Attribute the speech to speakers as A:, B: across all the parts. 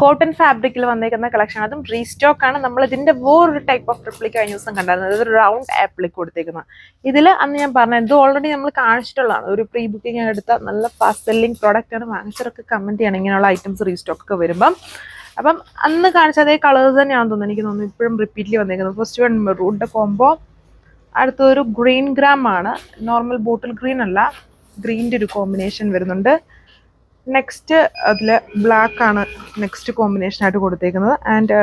A: Cotton ഫാബ്രിക്കിൽ വന്നേക്കുന്ന collection അതും റീസ്റ്റോക്ക് ആണ്. നമ്മൾ ഇതിന്റെ വേറൊരു ടൈപ്പ് ഓഫ് റിപ്ലിക് കഴിഞ്ഞ ദിവസം കണ്ടായിരുന്നത് അതായത് റൗണ്ട് ആപ്ലിക് കൊടുത്തേക്കുന്നത് ഇതിൽ അന്ന് ഞാൻ പറഞ്ഞത് ഇത് ഓൾറെഡി നമ്മൾ കാണിച്ചിട്ടുള്ളതാണ്. ഒരു പ്രീ ബുക്കിംഗ് എടുത്ത നല്ല ഫാസ്റ്റ് സെല്ലിംഗ് പ്രോഡക്റ്റ് ആണ്. വാങ്ങിച്ചവരൊക്കെ കമന്റ് ചെയ്യണം. ഇങ്ങനെയുള്ള ഐറ്റംസ് റീസ്റ്റോക്ക് ഒക്കെ വരുമ്പം. അപ്പം അന്ന് കാണിച്ച അതേ കളേഴ്സ് തന്നെയാണെന്ന് തോന്നുന്നു. എനിക്ക് തോന്നുന്നു ഇപ്പോഴും റിപ്പീറ്റ്ലി വന്നേക്കുന്നത്. ഫസ്റ്റ് വൺ മെറൂണിന്റെ കോംബോ അടുത്തൊരു ഗ്രീൻ ഗ്രാം ആണ്. നോർമൽ ബോട്ടിൽ ഗ്രീൻ അല്ല. ഗ്രീന്റെ ഒരു കോമ്പിനേഷൻ വരുന്നുണ്ട്. നെക്സ്റ്റ് അതിൽ ബ്ലാക്ക് ആണ് നെക്സ്റ്റ് കോമ്പിനേഷൻ ആയിട്ട് കൊടുത്തേക്കുന്നത്. ആൻഡ്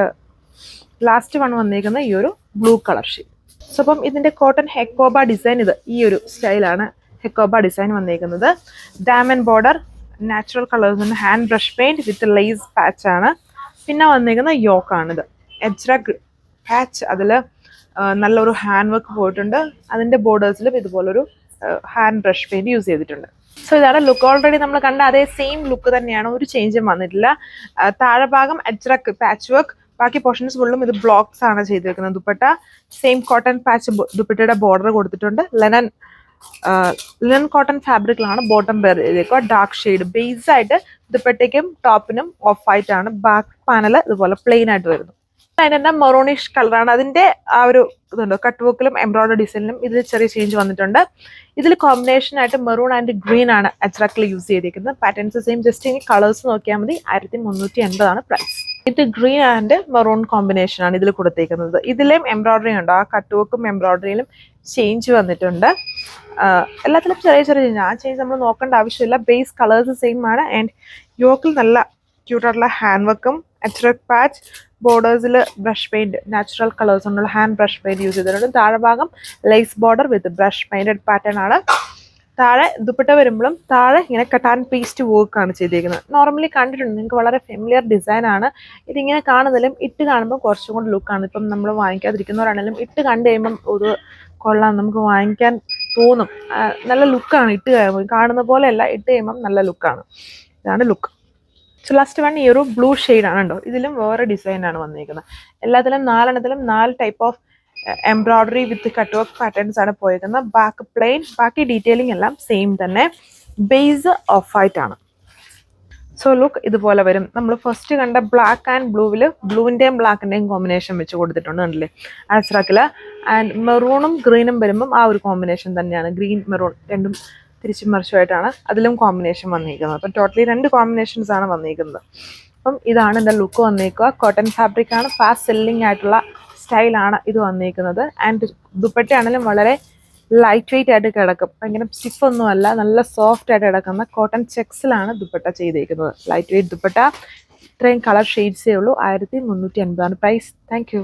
A: ലാസ്റ്റ് വൺ വന്നേക്കുന്നത് ഈ ഒരു ബ്ലൂ കളർ ഷീറ്റ് സോ അപ്പം ഇതിന്റെ കോട്ടൺ ഹെക്കോബ ഡിസൈൻ ഇത് ഈ ഒരു സ്റ്റൈലാണ് ഹെക്കോബ ഡിസൈൻ വന്നേക്കുന്നത്. Daman border natural colours hand brush paint with lace patch ആണ്. പിന്നെ വന്നേക്കുന്ന യോക്കാണിത് എജ്ര പാച്ച് അതിൽ നല്ലൊരു ഹാൻഡ് വർക്ക് പോയിട്ടുണ്ട് അതിന്റെ ബോർഡേഴ്സിലും ഇതുപോലൊരു ഹാൻഡ് ബ്രഷ് പെയിന്റ് യൂസ് ചെയ്തിട്ടുണ്ട്. സോ ഇതാണ് ലുക്ക് ഓൾറെഡി നമ്മൾ കണ്ട അതേ സെയിം ലുക്ക് തന്നെയാണ്. ഒരു ചേഞ്ചും വന്നിട്ടില്ല. താഴെ ഭാഗം അജ്രക്ക് പാച്ച് വർക്ക് ബാക്കി പോർഷൻസ് ഫുള്ളും ഇത് ബ്ലോക്സ് ആണ് ചെയ്തിരിക്കുന്നത് ദുപ്പട്ട സെയിം കോട്ടൺ പാച്ച് ദുപ്പട്ടയുടെ ബോർഡർ കൊടുത്തിട്ടുണ്ട്. ലെനൻ ലെനൻ കോട്ടൺ ഫാബ്രിക്കിലാണ് ബോട്ടം വെയർ ചെയ്തേക്കുക. ഡാർക്ക് ഷെയ്ഡ് ബേസ് ആയിട്ട് ദുപ്പട്ടയ്ക്കും ടോപ്പിനും ഓഫ് ആയിട്ടാണ്. ബാക്ക് പാനൽ ഇതുപോലെ പ്ലെയിൻ ആയിട്ട് വരുന്നു. അതിന്റെ മൊറോണിഷ് കളറാണ് അതിന്റെ ആ ഒരു ഇതുണ്ട് കട്ട് വർക്കിലും എംബ്രോയിഡറി ഡിസൈനിലും ഇതിൽ ചെറിയ ചേഞ്ച് വന്നിട്ടുണ്ട്. ഇതിൽ കോമ്പിനേഷൻ ആയിട്ട് മെറൂൺ ആൻഡ് ഗ്രീൻ ആണ് അച്രാക്കിൽ യൂസ് ചെയ്തിരിക്കുന്നത് പാറ്റേൺസ് സെയിം ജസ്റ്റ് ഇനി കളേഴ്സ് നോക്കിയാൽ മതി. ആയിരത്തി മുന്നൂറ്റി എൺപതാണ് പ്രൈസ് ഇത് ഗ്രീൻ ആൻഡ് മെറൂൺ കോമ്പിനേഷൻ ആണ് ഇതിൽ കൊടുത്തേക്കുന്നത്. ഇതിലെയും എംബ്രോയിഡറി ഉണ്ട്. ആ കട്ട് വർക്കും എംബ്രോയിഡറിയിലും ചേഞ്ച് വന്നിട്ടുണ്ട് എല്ലാത്തിലും ചെറിയ ചെറിയ ചേഞ്ച് ആ ചേഞ്ച് നമ്മൾ നോക്കേണ്ട ആവശ്യമില്ല. ബേസ് കളേഴ്സ് സെയിം ആണ്. ആൻഡ് യോക്കിൽ നല്ല ക്യൂട്ടായിട്ടുള്ള ഹാൻഡ് വർക്കും അച്രക് പാച്ച് ബോർഡേഴ്സിൽ ബ്രഷ് പെയിന്റ് നാച്ചുറൽ കളേഴ്സ് കൊണ്ടുള്ള ഹാൻഡ് ബ്രഷ് പെയിന്റ് യൂസ് ചെയ്തിട്ടുണ്ട്. താഴെ ഭാഗം lace border with brush painted pattern ആണ്. താഴെ ദുപ്പട്ട വരുമ്പോഴും താഴെ ഇങ്ങനെ കട്ടാൻ പേസ്റ്റ് വർക്ക് ആണ് ചെയ്തിരിക്കുന്നത് നോർമലി കണ്ടിട്ടുണ്ട് നിങ്ങൾക്ക് വളരെ ഫെമിലിയർ ഡിസൈൻ ആണ്. ഇതിങ്ങനെ കാണുന്നതിലും ഇട്ട് കാണുമ്പോൾ കുറച്ചും കൂടി ലുക്കാണ് ഇപ്പം നമ്മൾ വാങ്ങിക്കാതിരിക്കുന്നവരാണെങ്കിലും ഇട്ട് കണ്ടു കഴിയുമ്പം ഒരു കൊള്ളാം നമുക്ക് വാങ്ങിക്കാൻ തോന്നും. നല്ല ലുക്കാണ് ഇട്ട് കഴിയുമ്പോൾ കാണുന്ന പോലെയല്ല ഇട്ട് കഴിയുമ്പം നല്ല ലുക്കാണ് ഇതാണ് ലുക്ക് ലാസ്റ്റ് വൺ ഈ ഒരു ബ്ലൂ ആണ് കേട്ടോ ഇതിലും വേറെ ഡിസൈൻ ആണ് വന്നിരിക്കുന്നത് എല്ലാത്തിലും നാലെണ്ണത്തിലും നാല് type of embroidery with cut work patterns ആണ് പോയിരിക്കുന്നത് ബാക്ക് പ്ലെയിൻ ബാക്കി ഡീറ്റെയിലിംഗ് എല്ലാം സെയിം തന്നെ. ബേസ് ഓഫ് ആണ്. സോ ലുക്ക് ഇതുപോലെ വരും. നമ്മൾ ഫസ്റ്റ് കണ്ട ബ്ലാക്ക് ആൻഡ് ബ്ലൂവിൽ ബ്ലൂവിന്റെയും ബ്ലാക്കിന്റെയും കോമ്പിനേഷൻ വെച്ച് കൊടുത്തിട്ടുണ്ട് കണ്ടില്ലേ? ആസ്ട്രാക്കിൽ ആൻഡ് മെറൂണും ഗ്രീനും വരുമ്പം ആ ഒരു കോമ്പിനേഷൻ തന്നെയാണ്. ഗ്രീൻ മെറൂൺ രണ്ടും തിരിച്ചും മറിച്ചുമായിട്ടാണ് അതിലും കോമ്പിനേഷൻ വന്നിരിക്കുന്നത്. അപ്പം ടോട്ടലി രണ്ട് കോമ്പിനേഷൻസ് ആണ് വന്നിരിക്കുന്നത്. അപ്പം ഇതാണ് എന്റെ ലുക്ക് വന്നിരിക്കുക. കോട്ടൺ ഫാബ്രിക് ആണ്. ഫാസ്റ്റ് സെല്ലിംഗ് ആയിട്ടുള്ള സ്റ്റൈലാണ് ഇത് വന്നിരിക്കുന്നത്. ആൻഡ് ദുപ്പട്ടയാണെങ്കിലും വളരെ ലൈറ്റ് വെയിറ്റ് ആയിട്ട് കിടക്കും. ഭയങ്കര സ്റ്റിഫ് ഒന്നും അല്ല. നല്ല സോഫ്റ്റ് ആയിട്ട് കിടക്കുന്ന കോട്ടൺ ചെക്സിലാണ് ദുപ്പട്ട ചെയ്തിരിക്കുന്നത്. Light weight dupatta. ഇത്രയും കളർ ഷെയ്ഡ്സേ ഉള്ളൂ. ആയിരത്തി മുന്നൂറ്റി അൻപതാണ്. Prize thank